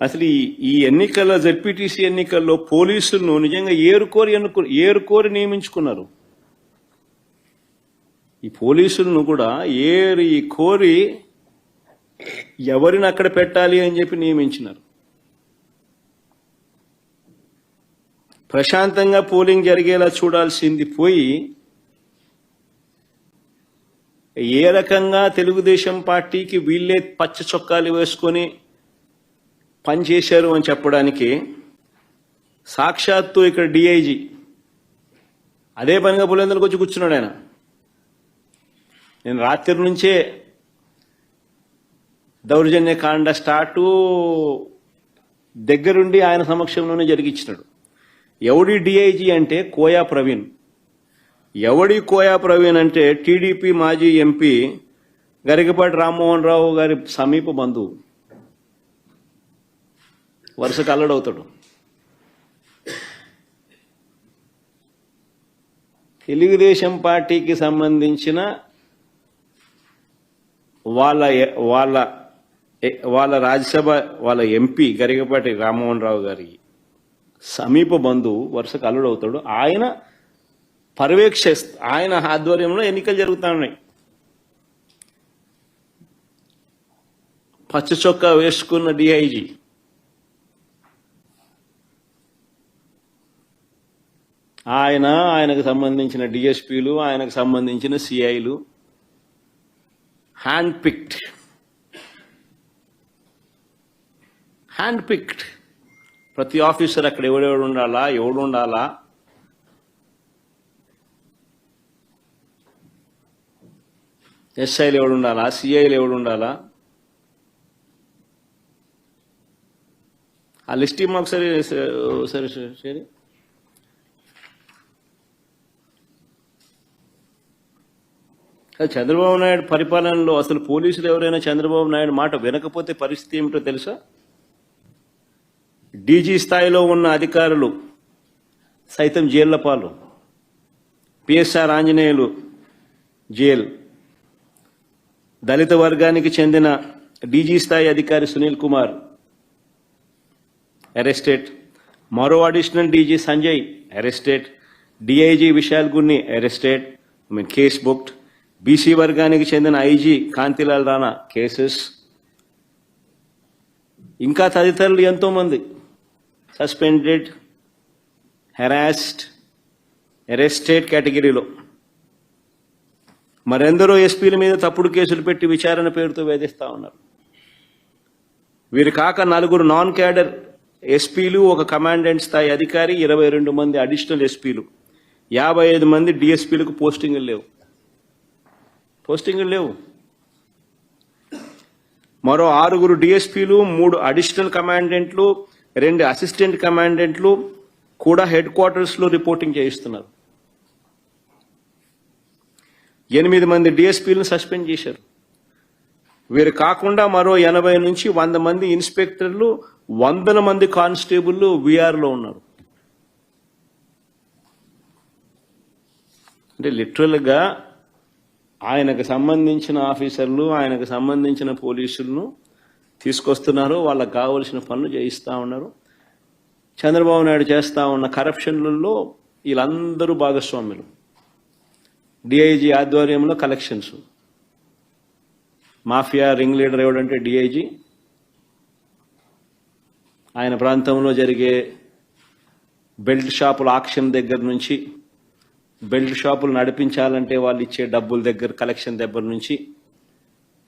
అసలు ఈ ఈ ఎన్నికల జెడ్పీటీసీ ఎన్నికల్లో పోలీసులను నిజంగా ఏరుకోరి ఎన్నుకు ఏరుకోరి నియమించుకున్నారు. ఈ పోలీసులను కూడా ఏరి కోరి ఎవరిని అక్కడ పెట్టాలి అని చెప్పి నియమించినారు. ప్రశాంతంగా పోలింగ్ జరిగేలా చూడాల్సింది పోయి ఏ రకంగా తెలుగుదేశం పార్టీకి వీళ్ళే పచ్చ చొక్కాలు వేసుకొని పనిచేశారు అని చెప్పడానికి సాక్షాత్తు ఇక్కడ డిఐజీ. అదే పనిగా పులేందరికి వచ్చి కూర్చున్నాడు ఆయన. నేను రాత్రి నుంచే దౌర్జన్య కాండ స్టార్టు దగ్గరుండి ఆయన సమక్షంలోనే జరిగించినాడు ఎవడి డిఐజీ అంటే కోయా ప్రవీణ్. ఎవడి కోయా ప్రవీణ్ అంటే టీడీపీ మాజీ ఎంపీ గరికపాటి రామ్మోహన్ రావు గారి సమీప బంధువు. వరుసకు అల్లడవుతాడు తెలుగుదేశం పార్టీకి సంబంధించిన వాళ్ళ వాళ్ళ వాళ్ళ రాజ్యసభ వాళ్ళ ఎంపీ గరికపాటి రామ్మోహన్ రావు గారి సమీప బంధువు వరుసకు అల్లుడవుతాడు ఆయన పర్యవేక్ష ఆయన ఆధ్వర్యంలో ఎన్నికలు జరుగుతా ఉన్నాయి. పచ్చ చొక్కా వేసుకున్న డిఐజీ ఆయన ఆయనకు సంబంధించిన డిఎస్పీలు ఆయనకు సంబంధించిన సిఐలు హ్యాండ్ పిక్డ్ హ్యాండ్ పిక్డ్ ప్రతి ఆఫీసర్ అక్కడ ఎవడెవడు ఉండాలా ఎవడు ఉండాలా? ఎస్ఐలు ఎవడు ఉండాలా? సిఐలు ఎవడు ఉండాలా? ఆ లిస్ట్ ఇమ్మా ఒకసారి సరే సరే సరే కానీ చంద్రబాబు నాయుడు పరిపాలనలో అసలు పోలీసులు ఎవరైనా చంద్రబాబు నాయుడు మాట వినకపోతే పరిస్థితి ఏమిటో తెలుసా? డీజీ స్థాయిలో ఉన్న అధికారులు సైతం జైళ్ళ పాలు. PSR Anjaneyulu jail. దళిత వర్గానికి చెందిన డీజీ స్థాయి అధికారి సునీల్ కుమార్ అరెస్టెడ్. మరో additional DG Sanjay arrested. DIG Vishal Gunni arrested. I mean case booked. BC వర్గానికి చెందిన ఐజీ కాంతిలాల్ రాణా కేసెస్. ఇంకా తదితరులు ఎంతోమంది. సస్పెండెడ్ హెరాస్డ్ అరెస్టెడ్ కేటగిరీలో. మరెందరో ఎస్పీల మీద తప్పుడు కేసులు పెట్టి విచారణ పేరుతో వేధిస్తా ఉన్నారు. వీరు కాక నలుగురు నాన్ క్యాడర్ ఎస్పీలు ఒక కమాండెంట్ స్థాయి అధికారి ఇరవై రెండు మంది అడిషనల్ ఎస్పీలు యాభై ఐదు మంది డిఎస్పీలకు పోస్టింగులు లేవు. పోస్టింగులు లేవు. మరో ఆరుగురు డిఎస్పీలు మూడు అడిషనల్ కమాండెంట్లు రెండు అసిస్టెంట్ కమాండెంట్లు కూడా హెడ్ క్వార్టర్స్లో రిపోర్టింగ్ చేయిస్తున్నారు. ఎనిమిది మంది డిఎస్పీలను సస్పెండ్ చేశారు. వీరు కాకుండా మరో ఎనభై నుంచి వంద మంది ఇన్స్పెక్టర్లు వందల మంది కానిస్టేబుల్లు వీఆర్లో ఉన్నారు. అంటే లిటరల్గా ఆయనకు సంబంధించిన ఆఫీసర్లు ఆయనకు సంబంధించిన పోలీసులను తీసుకొస్తున్నారు. వాళ్ళకు కావలసిన పనులు చేయిస్తూ ఉన్నారు. చంద్రబాబు నాయుడు చేస్తూ ఉన్న కరప్షన్లలో వీళ్ళందరూ భాగస్వాములు. డిఐజీ ఆధ్వర్యంలో కలెక్షన్స్. మాఫియా రింగ్ లీడర్ ఎవడంటే డిఐజీ. ఆయన ప్రాంతంలో జరిగే బెల్ట్ షాపుల ఆక్షన్ దగ్గర నుంచి బెల్ట్ షాపులు నడిపించాలంటే వాళ్ళు ఇచ్చే డబ్బుల దగ్గర కలెక్షన్ దగ్గర నుంచి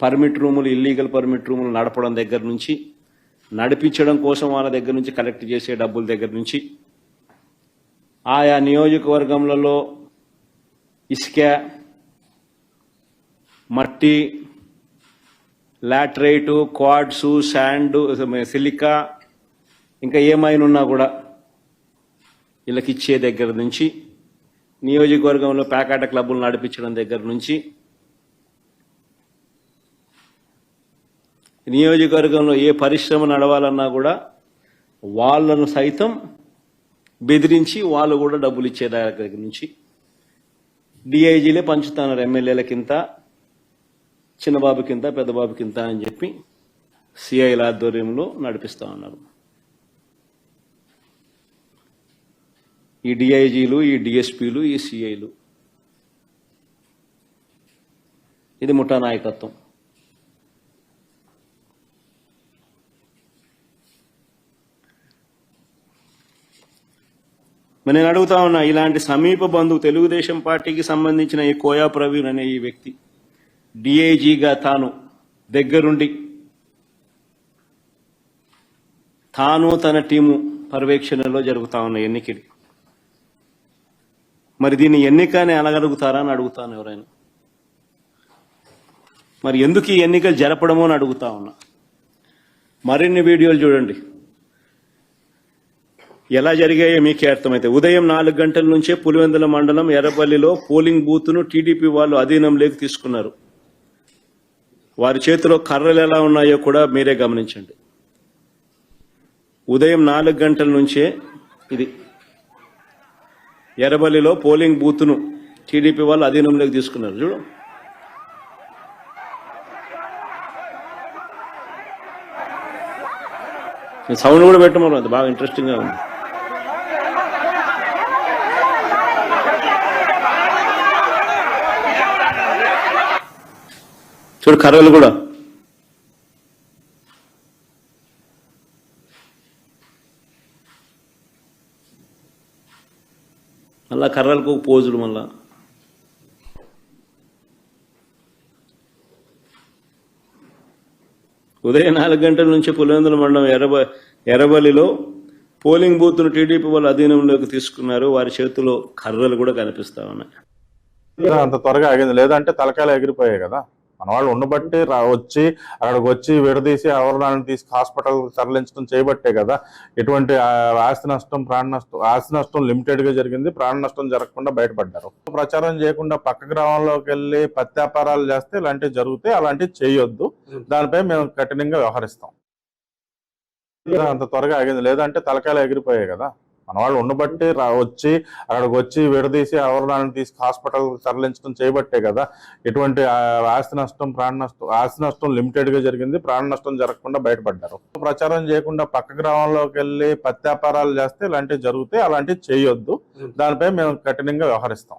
పర్మిట్ రూములు ఇల్లీగల్ పర్మిట్ రూములు నడపడం దగ్గర నుంచి నడిపించడం కోసం వాళ్ళ దగ్గర నుంచి కలెక్ట్ చేసే డబ్బుల దగ్గర నుంచి ఆయా నియోజకవర్గంలో ఇసుక మట్టి లాటరైటు క్వాడ్సు శాండ్ సిలికా ఇంకా ఏమైనా ఉన్నా కూడా వీళ్ళకి ఇచ్చే దగ్గర నుంచి నియోజకవర్గంలో పేకాట క్లబ్బులు నడిపించడం దగ్గర నుంచి నియోజకవర్గంలో ఏ పరిశ్రమ నడవాలన్నా కూడా వాళ్ళను సైతం బెదిరించి వాళ్ళు కూడా డబ్బులు ఇచ్చే దగ్గర నుంచి డిఐజీలే పంచుతున్నారు ఎమ్మెల్యేల కింద చిన్నబాబు కింద పెద్దబాబు కింద అని చెప్పి సిఐల ఆధ్వర్యంలో నడిపిస్తూ ఉన్నారు. ఈ డిఐజీలు ఈ డిఎస్పీలు ఈ సిఐలు ఇది ముఠా నాయకత్వం. మరి నేను అడుగుతా ఉన్నా ఇలాంటి సమీప బంధువు తెలుగుదేశం పార్టీకి సంబంధించిన ఈ కోయా ప్రవీణ్ అనే ఈ వ్యక్తి డిఐజీగా తాను దగ్గరుండి తాను తన టీము పర్యవేక్షణలో జరుగుతా ఉన్న ఎన్నికలు. మరి దీన్ని ఎన్నిక అని అనగలుగుతారా అని అడుగుతాను ఎవరైనా. మరి ఎందుకు ఈ ఎన్నికలు జరపడము అని అడుగుతా ఉన్నా. మరిన్ని వీడియోలు చూడండి. ఎలా జరిగాయో మీకే అర్థమైతే ఉదయం నాలుగు గంటల నుంచే పులివెందుల మండలం ఎర్రపల్లిలో పోలింగ్ బూత్ను టీడీపీ వాళ్ళు అధీనంలోకి తీసుకున్నారు. వారి చేతిలో కర్రలు ఎలా ఉన్నాయో కూడా మీరే గమనించండి. ఉదయం నాలుగు గంటల నుంచే ఇది ఎర్రబల్లిలో పోలింగ్ బూత్ను టీడీపీ వాళ్ళు అధీనంలోకి తీసుకున్నారు. చూడు. సౌండ్ కూడా పెట్టమన్నారు. అది బాగా ఇంట్రెస్టింగ్గా ఉంది. చూడు కర్రలు కూడా. మళ్ళా కర్రలకు పోజులు మళ్ళా. ఉదయం నాలుగు గంటల నుంచి పులివెందుల మండలం ఎర్రబ ఎర్రబల్లిలో పోలింగ్ బూత్ను టీడీపీ వాళ్ళు అధీనంలోకి తీసుకున్నారు. వారి చేతిలో కర్రలు కూడా కనిపిస్తా ఉన్నాయి. అంత త్వరగా ఆగింది. లేదంటే తలకాయలు ఎగిరిపోయాయి కదా. మన వాళ్ళు ఉండబట్టి వచ్చి అక్కడికి వచ్చి విడదీసి అవరణాలను తీసి హాస్పిటల్ తరలించడం చేయబట్టే కదా. ఎటువంటి ఆస్తి నష్టం ప్రాణ నష్టం ఆస్తి నష్టం లిమిటెడ్గా జరిగింది ప్రాణ నష్టం జరగకుండా బయటపడ్డారు. ప్రచారం చేయకుండా పక్క గ్రామంలోకి వెళ్ళి పత్యాపారాలు చేస్తే ఇలాంటివి జరుగుతాయి అలాంటివి చేయొద్దు. దానిపై మేము కఠినంగా వ్యవహరిస్తాం. అంత త్వరగా ఆగింది. లేదంటే తలకాయలు ఎగిరిపోయాయి కదా. మన వాళ్ళు ఉండబట్టి వచ్చి అక్కడికి వచ్చి విడదీసి అవరణాలను తీసి హాస్పిటల్ తరలించడం చేయబట్టే కదా. ఎటువంటి ఆస్తి నష్టం ప్రాణ నష్టం ఆస్తి నష్టం లిమిటెడ్గా జరిగింది ప్రాణ నష్టం జరగకుండా బయటపడ్డారు. ప్రచారం చేయకుండా పక్క గ్రామంలోకి వెళ్ళి పత్యాపారాలు చేస్తే ఇలాంటివి జరుగుతాయి అలాంటివి చేయొద్దు. దానిపై మేము కఠినంగా వ్యవహరిస్తాం.